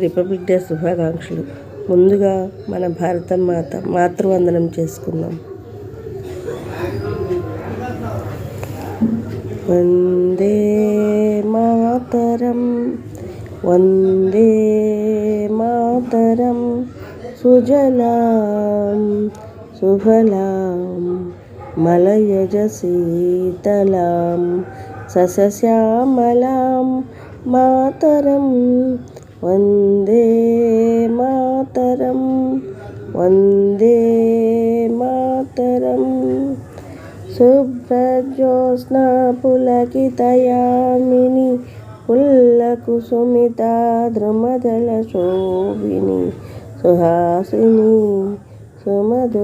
Republic day శుభాకాంక్షలు. ముందుగా మన భారత మాత మాతృవందనం చేసుకుందాం. వందే మాతరం వందే మాతరం సుజలాం సుఫలాం మలయజ శీతలాం సస్యశ్యామలాం మాతరం. वंदे मातरं वंदे मातरं शुभ्रज्योत्स्नापुलकितयामिनि पुल्लकुसुमिता द्रुमदलशोभिनि सुहासिनी सुमधुरभाषिणी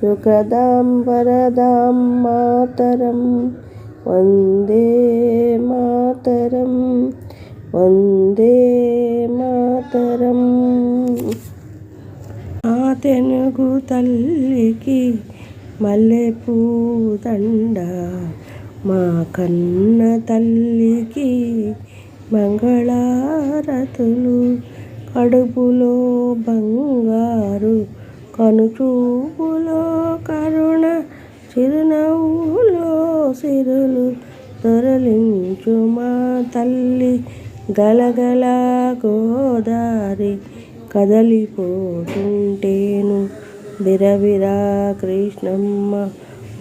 सुखदां वरदां मातरं वंदे मातरम्। వందే మాతరం. ఆ తెనుగు తల్లికి మల్లెపూదండ మా కన్న తల్లికి మంగళారతులు. కడుపులో బంగారు కనుచూపులో కరుణ. చిరునవ్వులో సిరులు తొరలించు మా తల్లి. గలగల గోదారి కదలిపోతుంటేను. బిరబిరా కృష్ణమ్మ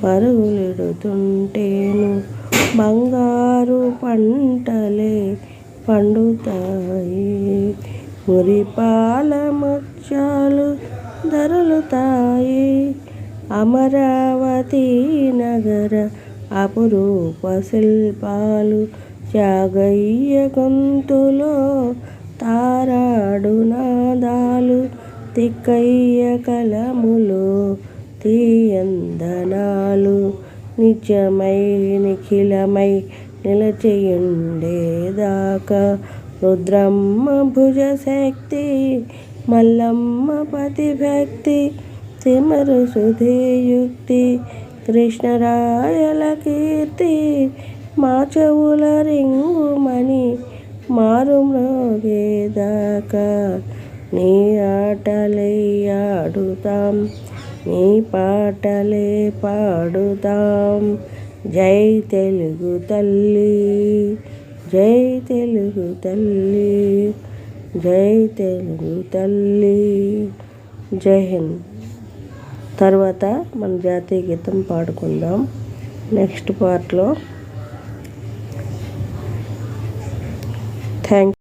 పరుగులెడుతుంటేను. బంగారు పంటలే పండుతాయి. మురిపాల మత్స్యాలు ధరలుతాయి. అమరావతి నగర అపురూప శిల్పాలు త్యాగయ్య గొంతులో తారాడు నాదాలు తిక్కయ్య కలములో తీయందనాలు. నిజమై నిఖిలమై నిలచేయుండేదాకా రుద్రమ్మ భుజ శక్తి మల్లమ్మ పతి తిమరు సుధీయుక్తి కృష్ణరాయల కీర్తి మా చెవుల రింగుమని మారు మ్రోగేదాకా నీ ఆటలే ఆడుతాం నీ పాటలే పాడుతాం. జై తెలుగు తల్లి జై తెలుగు తల్లి జై తెలుగు తల్లి. జై హింద్. తర్వాత మన జాతీయ గీతం పాడుకుందాం. నెక్స్ట్ పార్ట్లో Hang.